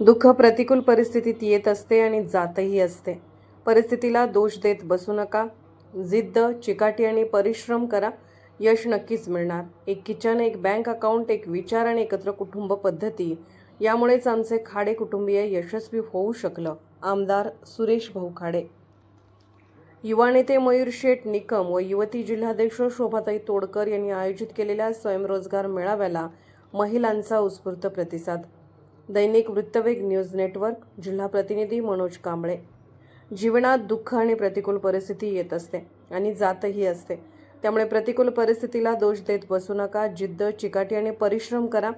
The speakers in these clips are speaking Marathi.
दुःख प्रतिकूल परिस्थितीत येत असते आणि जातही असते. परिस्थितीला दोष देत बसू नका. जिद्द चिकाटी आणि परिश्रम करा. यश नक्कीच मिळणार. एक किचन एक बँक अकाउंट एक विचार आणि एकत्र कुटुंब पद्धती. यामुळेच आमचे खाडे कुटुंबीय यशस्वी होऊ शकलं. आमदार सुरेश भाऊ खाडे युवा नेते मयूर शेठ निकम व युवती जिल्हाध्यक्ष शोभाताई तोडकर यांनी आयोजित केलेल्या स्वयंरोजगार मेळाव्याला महिलांचा उत्स्फूर्त प्रतिसाद. दैनिक वृत्तवेग न्यूज नेटवर्क जिल्हा प्रतिनिधी मनोज कांबळे. जीवनात दुःख आणि प्रतिकूल परिस्थिती येत असते आणि जातही असते. त्यामुळे प्रतिकूल परिस्थितीला दोष देत बसू नका जिद्द चिकाटी आणि परिश्रम करा.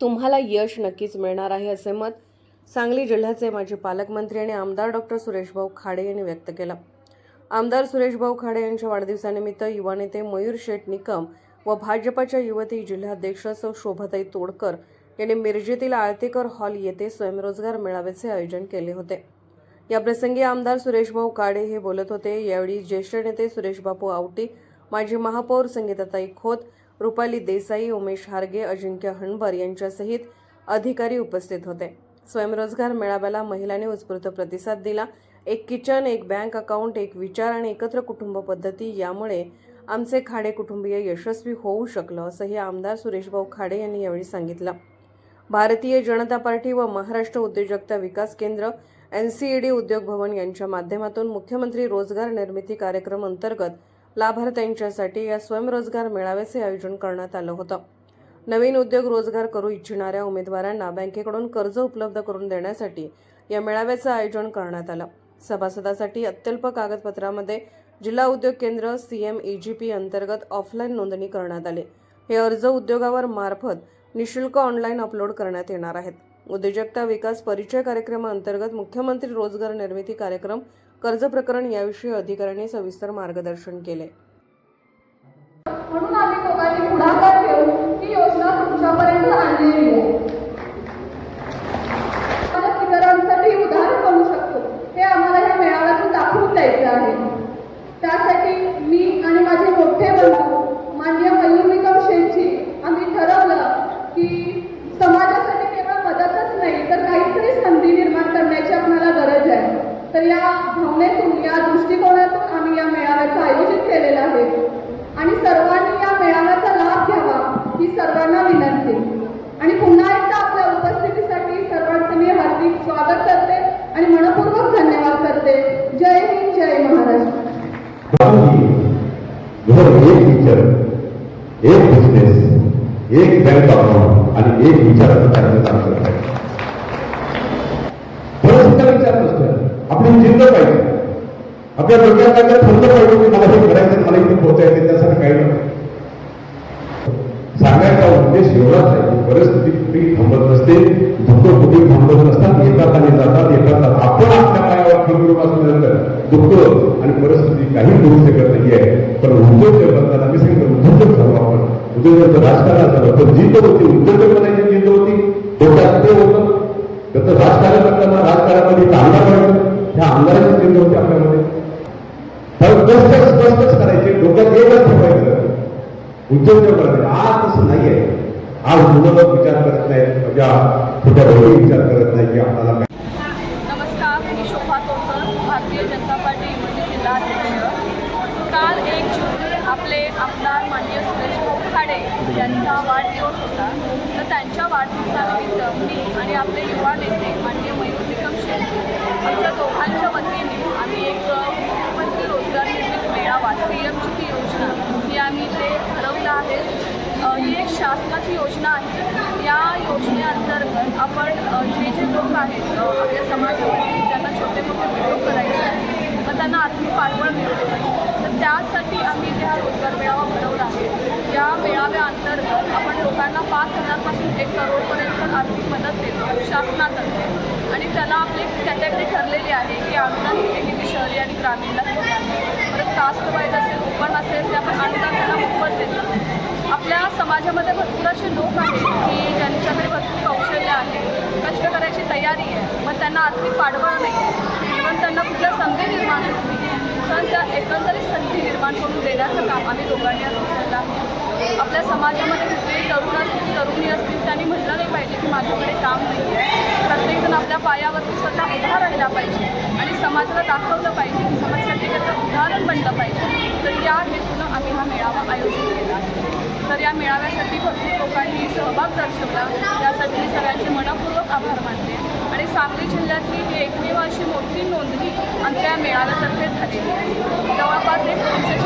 तुम्हाला यश नक्कीच मिळणार आहे असे मत सांगली जिल्ह्याचे माजी पालकमंत्री आणि आमदार डॉक्टर सुरेशभाऊ खाडे यांनी व्यक्त केला. आमदार सुरेशभाऊ खाडे यांच्या वाढदिवसानिमित्त युवा नेते मयूर शेठ निकम व भाजपच्या युवती जिल्हाध्यक्ष सौ शोभाताई तोडकर यांनी मिरजेतील आळतेकर हॉल येथे स्वयंरोजगार मेळाव्याचे आयोजन केले होते. या प्रसंगी आमदार सुरेशभाऊ काडे हे बोलत होते. यावेळी ज्येष्ठ नेते सुरेशबापू आवटी माजी महापौर संगीताताई खोत रुपाली देसाई उमेश हारगे अजिंक्य हणबर यांच्यासहित अधिकारी उपस्थित होते. स्वयंरोजगार मेळाव्याला महिलांनी उत्स्फूर्त प्रतिसाद दिला. एक किचन एक बँक अकाउंट एक विचार आणि एकत्र कुटुंब पद्धती यामुळे आमचे खाडे कुटुंबीय यशस्वी होऊ शकलं असंही आमदार सुरेशभाऊ खाडे यांनी यावेळी सांगितलं. भारतीय जनता पार्टी व महाराष्ट्र उद्योजकता विकास केंद्र एन सी ई डी उद्योग भवन यांच्या माध्यमातून मुख्यमंत्री रोजगार निर्मिती कार्यक्रम अंतर्गत लाभार्थ्यांच्यासाठी या स्वयंरोजगार मेळाव्याचे आयोजन करण्यात आलं होतं. नवीन उद्योग रोजगार करू इच्छिणाऱ्या उमेदवारांना बँकेकडून कर्ज उपलब्ध करून देण्यासाठी या मेळाव्याचं आयोजन करण्यात आलं. सभासदासाठी अत्यल्प कागदपत्रामध्ये जिल्हा उद्योग केंद्र C M E G P अंतर्गत ऑफलाईन नोंदणी करण्यात आली. हे अर्ज उद्योगावर मार्फत निशुल्क ऑनलाईन अपलोड करण्यात येणार आहेत. उद्योजकता विकास परिचय कार्यक्रमाअंतर्गत मुख्यमंत्री रोजगार निर्मिती कार्यक्रम कर्ज प्रकरण याविषयी अधिकाऱ्यांनी सविस्तर मार्गदर्शन केले म्हणून आम्ही दोघांनी पुढाकार घेऊन ही योजना तुमच्यापर्यंत आणलेली आहे आपण इतरांसाठी उदाहरण बनू शकतो हे आम्हाला या मेळाव्यातून दाखवून द्यायचं आहे त्यासाठी मी आणि माझे मोठे बंधू मान्य मयूर निकम शेठजी आम्ही ठरवलं की समाजासाठी केवळ मदतच नाही तर काहीतरी संधी निर्माण करण्याची आपल्याला गरज आहे तर या भावनेतून या दृष्टिकोनातून आम्ही या मेळाव्याचं आयोजित केलेलं आहे आणि सर्वांनी या मेळाव्याचा लाभ घ्यावा ही सर्वांना विनंती. आणि पुन्हा एकदा आपल्या उपस्थितीसाठी सर्वांचं मी हार्दिक स्वागत करते आणि मनपूर्वक धन्यवाद करते. जय हिंद जय महाराष्ट्र. घर एक विचार एक बिझनेस एक बँक अकाउंट आणि एक विचार प्रकारचं काम करत आहे. विचार नसतो आपली जिद्द पाहिजे. आपल्या डोक्यात काय तर ठरलं पाहिजे की मला हे करायचं मला इथे पोहोचायचं त्यासाठी काही नाही. सांगायचा उद्देश एवढाच आहे की परिस्थिती कुठेही थांबत नसते दुःख कुठे थांबत नसतात येतात आणि जातात येतात आपण आपल्या पायावर खंबीर असल्यानंतर दुःख आणि परिस्थिती काही करू शकत नाही आहे. पण उद्योग करताना मी सांगितलं उद्योजक झालो आपण. उद्योजक राजकारण झालं पण जी तर होती उद्योजक बनायची तर होती डोक्यात ते होतं. त्याचं राजकारण करताना राजकारणामध्ये आमदार व्हायचं ह्या आमदाराची जिद्द होती आपल्यामध्ये. तर स्पष्ट स्पष्टच करायचे. डोक्यात एकच ठेवायचं उद्योग करायचे आज तसं नाहीये. आज मुलं विचार करत नाहीत. माझ्या छोट्या बहिणी विचार करत नाही की आपल्याला काय नमस्कार मी शोभा तोडकर भारतीय जनता पार्टी युवती जिल्हाध्यक्ष काल एक जून आपले आमदार माननीय सुरेश भाऊ खाडे यांचा वाढदिवस होता. तर त्यांच्या वाढदिवसानिमित्त मी आणि आपले युवा नेते माननीय मयूर निकम शेट्टी आमच्या दोघांच्या वतीने आम्ही एक अ, मुख्यमंत्री रोजगार निर्मिती मेळावा सी एमची ही योजना ही आम्ही ते ठरवलं आहे अ, ही एक शासनाची योजना आहे. या योजनेअंतर्गत आपण जे जे लोक आहेत आपल्या समाजामध्ये ज्यांना छोटे मोठे उद्योग करायचे आहेत मग त्यांना आर्थिक पाठबळ मिळते. तर त्यासाठी आम्ही इथे हा रोजगार मेळावा भरवला आहे. या मेळाव्याअंतर्गत आपण लोकांना पाच हजारपासून एक करोडपर्यंत आर्थिक मदत देतो शासनातर्फे. आणि त्याला आपली कॅटेगरी ठरलेली आहे की अनुदान शहरी आणि ग्रामीणला परत कास्ट वाईज असेल ओपन असेल ते आपण अनुदान त्यांना मोफत देतो समाजामध्ये भरपूर असे लोक आहेत की ज्यांच्याकडे भरपूर कौशल्य आहे कष्ट करायची तयारी आहे मग त्यांना आर्थिक पाठबळ नाही. इव्हन त्यांना कुठल्या संधी निर्माण होत नाही. तर त्या एकंदरीत संधी निर्माण करून देण्याचं काम आम्ही दोघांनी आता समाजामध्ये कुठलेही तरुण असतील तरुणी असतील त्यांनी म्हटलं नाही पाहिजे की माझ्याकडे काम नाही आहे. प्रत्येकजण आपल्या पायावरती स्वतः उभा राहिला पाहिजे आणि समाजाला दाखवलं पाहिजे की समाजासाठी त्याचं उदाहरण बनलं पाहिजे. तर या हेतूनं आम्ही हा मेळावा आयोजित केला. तर या मेळाव्यासाठी भरपूर लोकांनी सहभाग दर्शवला. त्यासाठी मी सगळ्यांचे मनपूर्वक आभार मानते आणि सांगली जिल्ह्यातली ही एकमेव अशी मोठी नोंदणी आमच्या या मेळाव्यातर्फे झालेली आहे. जवळपास एक दोनशेच्या